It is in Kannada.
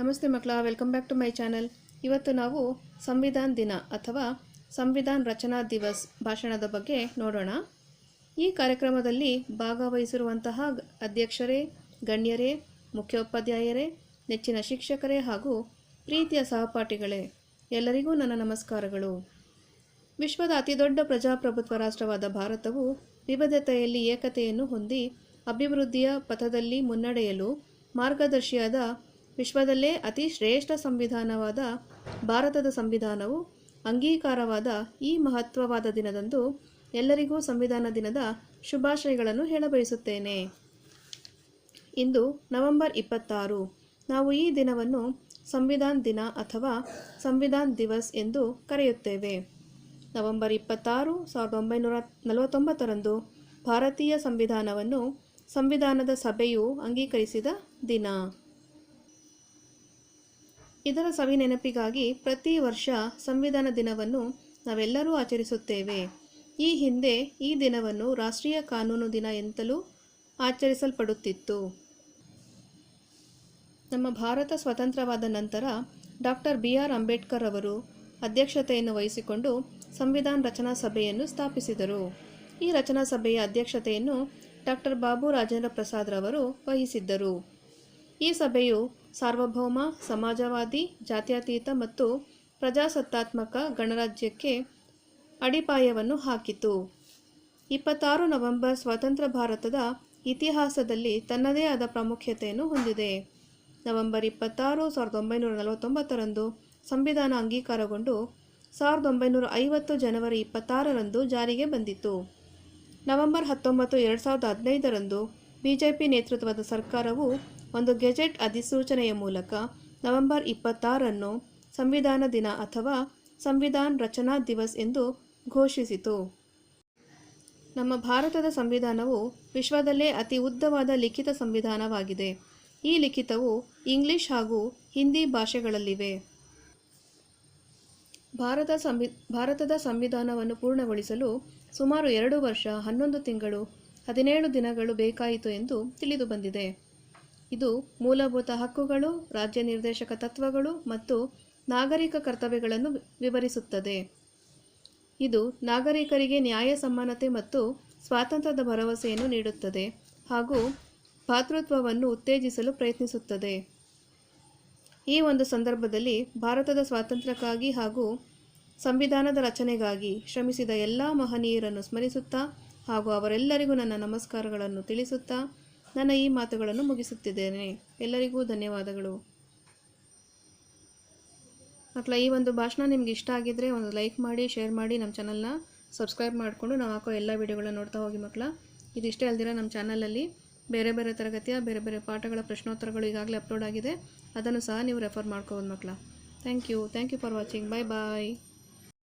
ನಮಸ್ತೆ ಮಕ್ಕಳ welcome back to my channel ಇವತ್ತು ನಾವು ಸಂವಿಧಾನ ದಿನ ಅಥವಾ ಸಂವಿಧಾನ ರಚನಾ ದಿವಸ್ ಭಾಷಣದ ಬಗ್ಗೆ ನೋಡೋಣ. ಈ ಕಾರ್ಯಕ್ರಮದಲ್ಲಿ ಭಾಗವಹಿಸಿರುವಂತಹ ಅಧ್ಯಕ್ಷರೇ, ಗಣ್ಯರೇ, ಮುಖ್ಯೋಪಾಧ್ಯಾಯರೇ, ನೆಚ್ಚಿನ ಶಿಕ್ಷಕರೇ ಹಾಗೂ ಪ್ರೀತಿಯ ಸಹಪಾಠಿಗಳೇ, ಎಲ್ಲರಿಗೂ ನನ್ನ ನಮಸ್ಕಾರಗಳು. ವಿಶ್ವದ ಅತಿದೊಡ್ಡ ಪ್ರಜಾಪ್ರಭುತ್ವ ರಾಷ್ಟ್ರವಾದ ಭಾರತವು ವಿವಿಧತೆಯಲ್ಲಿ ಏಕತೆಯನ್ನು ಹೊಂದಿ ಅಭಿವೃದ್ಧಿಯ ಪಥದಲ್ಲಿ ಮುನ್ನಡೆಯಲು ಮಾರ್ಗದರ್ಶಿಯಾದ ವಿಶ್ವದಲ್ಲೇ ಅತಿ ಶ್ರೇಷ್ಠ ಸಂವಿಧಾನವಾದ ಭಾರತದ ಸಂವಿಧಾನವು ಅಂಗೀಕಾರವಾದ ಈ ಮಹತ್ವವಾದ ದಿನದಂದು ಎಲ್ಲರಿಗೂ ಸಂವಿಧಾನ ದಿನದ ಶುಭಾಶಯಗಳನ್ನು ಹೇಳಬಯಸುತ್ತೇನೆ. ಇಂದು ನವೆಂಬರ್ ಇಪ್ಪತ್ತಾರು. ನಾವು ಈ ದಿನವನ್ನು ಸಂವಿಧಾನ ದಿನ ಅಥವಾ ಸಂವಿಧಾನ್ ದಿವಸ್ ಎಂದು ಕರೆಯುತ್ತೇವೆ. ನವೆಂಬರ್ ಇಪ್ಪತ್ತಾರು, ಸಾವಿರದ ಒಂಬೈನೂರ ನಲವತ್ತೊಂಬತ್ತರಂದು ಭಾರತೀಯ ಸಂವಿಧಾನವನ್ನು ಸಂವಿಧಾನದ ಸಭೆಯು ಅಂಗೀಕರಿಸಿದ ದಿನ. ಇದರ ಸವಿ ನೆನಪಿಗಾಗಿ ಪ್ರತಿ ವರ್ಷ ಸಂವಿಧಾನ ದಿನವನ್ನು ನಾವೆಲ್ಲರೂ ಆಚರಿಸುತ್ತೇವೆ. ಈ ಹಿಂದೆ ಈ ದಿನವನ್ನು ರಾಷ್ಟ್ರೀಯ ಕಾನೂನು ದಿನ ಎಂತಲೂ ಆಚರಿಸಲ್ಪಡುತ್ತಿತ್ತು. ನಮ್ಮ ಭಾರತ ಸ್ವತಂತ್ರವಾದ ನಂತರ ಡಾಕ್ಟರ್ ಬಿ. ಆರ್. ಅಂಬೇಡ್ಕರ್ ಅವರು ಅಧ್ಯಕ್ಷತೆಯನ್ನು ವಹಿಸಿಕೊಂಡು ಸಂವಿಧಾನ ರಚನಾ ಸಭೆಯನ್ನು ಸ್ಥಾಪಿಸಿದರು. ಈ ರಚನಾ ಸಭೆಯ ಅಧ್ಯಕ್ಷತೆಯನ್ನು ಡಾಕ್ಟರ್ ಬಾಬು ರಾಜೇಂದ್ರ ಪ್ರಸಾದ್ರವರು ವಹಿಸಿದ್ದರು. ಈ ಸಭೆಯು ಸಾರ್ವಭೌಮ, ಸಮಾಜವಾದಿ, ಜಾತ್ಯತೀತ ಮತ್ತು ಪ್ರಜಾಸತ್ತಾತ್ಮಕ ಗಣರಾಜ್ಯಕ್ಕೆ ಅಡಿಪಾಯವನ್ನು ಹಾಕಿತು. ಇಪ್ಪತ್ತಾರು ನವೆಂಬರ್ ಸ್ವತಂತ್ರ ಭಾರತದ ಇತಿಹಾಸದಲ್ಲಿ ತನ್ನದೇ ಆದ ಪ್ರಾಮುಖ್ಯತೆಯನ್ನು ಹೊಂದಿದೆ. ನವೆಂಬರ್ ಇಪ್ಪತ್ತಾರು ಸಾವಿರದ ಒಂಬೈನೂರ ನಲವತ್ತೊಂಬತ್ತರಂದು ಸಂವಿಧಾನ ಅಂಗೀಕಾರಗೊಂಡು ಸಾವಿರದ ಒಂಬೈನೂರ ಐವತ್ತು ಜನವರಿ ಇಪ್ಪತ್ತಾರರಂದು ಜಾರಿಗೆ ಬಂದಿತು ನವೆಂಬರ್ ಹತ್ತೊಂಬತ್ತು, ಎರಡು ಸಾವಿರದ ಹದಿನೈದರಂದು ಬಿಜೆಪಿ ನೇತೃತ್ವದ ಸರ್ಕಾರವು ಒಂದು ಗೆಜೆಟ್ ಅಧಿಸೂಚನೆಯ ಮೂಲಕ ನವೆಂಬರ್ ಇಪ್ಪತ್ತಾರನ್ನು ಸಂವಿಧಾನ ದಿನ ಅಥವಾ ಸಂವಿಧಾನ ರಚನಾ ದಿವಸ್ ಎಂದು ಘೋಷಿಸಿತು. ನಮ್ಮ ಭಾರತದ ಸಂವಿಧಾನವು ವಿಶ್ವದಲ್ಲೇ ಅತಿ ಉದ್ದವಾದ ಲಿಖಿತ ಸಂವಿಧಾನವಾಗಿದೆ. ಈ ಲಿಖಿತವು ಇಂಗ್ಲಿಷ್ ಹಾಗೂ ಹಿಂದಿ ಭಾಷೆಗಳಲ್ಲಿವೆ. ಭಾರತ ಸಂವಿ, ಭಾರತದ ಸಂವಿಧಾನವನ್ನು ಪೂರ್ಣಗೊಳಿಸಲು ಸುಮಾರು ಎರಡು ವರ್ಷ ಹನ್ನೊಂದು ತಿಂಗಳು ಹದಿನೇಳು ದಿನಗಳು ಬೇಕಾಯಿತು ಎಂದು ತಿಳಿದು ಬಂದಿದೆ. ಇದು ಮೂಲಭೂತ ಹಕ್ಕುಗಳು, ರಾಜ್ಯ ನಿರ್ದೇಶಕ ತತ್ವಗಳು ಮತ್ತು ನಾಗರಿಕ ಕರ್ತವ್ಯಗಳನ್ನು ವಿವರಿಸುತ್ತದೆ. ಇದು ನಾಗರಿಕರಿಗೆ ನ್ಯಾಯ, ಸಮಾನತೆ ಮತ್ತು ಸ್ವಾತಂತ್ರ್ಯದ ಭರವಸೆಯನ್ನು ನೀಡುತ್ತದೆ ಹಾಗೂ ಭಾತೃತ್ವವನ್ನು ಉತ್ತೇಜಿಸಲು ಪ್ರಯತ್ನಿಸುತ್ತದೆ. ಈ ಒಂದು ಸಂದರ್ಭದಲ್ಲಿ ಭಾರತದ ಸ್ವಾತಂತ್ರ್ಯಕ್ಕಾಗಿ ಹಾಗೂ ಸಂವಿಧಾನದ ರಚನೆಗಾಗಿ ಶ್ರಮಿಸಿದ ಎಲ್ಲ ಮಹನೀಯರನ್ನು ಸ್ಮರಿಸುತ್ತಾ ಹಾಗೂ ಅವರೆಲ್ಲರಿಗೂ ನನ್ನ ನಮಸ್ಕಾರಗಳನ್ನು ತಿಳಿಸುತ್ತಾ ನನ್ನ ಈ ಮಾತುಗಳನ್ನು ಮುಗಿಸುತ್ತಿದ್ದೇನೆ. ಎಲ್ಲರಿಗೂ ಧನ್ಯವಾದಗಳು. ಮಕ್ಕಳ ಈ ಒಂದು ಭಾಷಣ ನಿಮ್ಗೆ ಇಷ್ಟ ಆಗಿದ್ದರೆ ಒಂದು ಲೈಕ್ ಮಾಡಿ, ಶೇರ್ ಮಾಡಿ ನಮ್ಮ ಚಾನಲ್ನ ಸಬ್ಸ್ಕ್ರೈಬ್ ಮಾಡಿಕೊಂಡು ನಾವು ಹಾಕೋ ಎಲ್ಲ ವಿಡಿಯೋಗಳನ್ನ ನೋಡ್ತಾ ಹೋಗಿ ಮಕ್ಕಳ. ಇದಿಷ್ಟೇ ಅಲ್ದಿರ ನಮ್ಮ ಚಾನಲಲ್ಲಿ ಬೇರೆ ಬೇರೆ ತರಗತಿಯ, ಬೇರೆ ಬೇರೆ ಪಾಠಗಳ, ಪ್ರಶ್ನೋತ್ತರಗಳು ಈಗಾಗಲೇ ಅಪ್ಲೋಡ್ ಆಗಿದೆ. ಅದನ್ನು ಸಹ ನೀವು ರೆಫರ್ ಮಾಡ್ಕೋಬೋದು ಮಕ್ಕಳ. Thank you. Thank you for watching. Bye bye.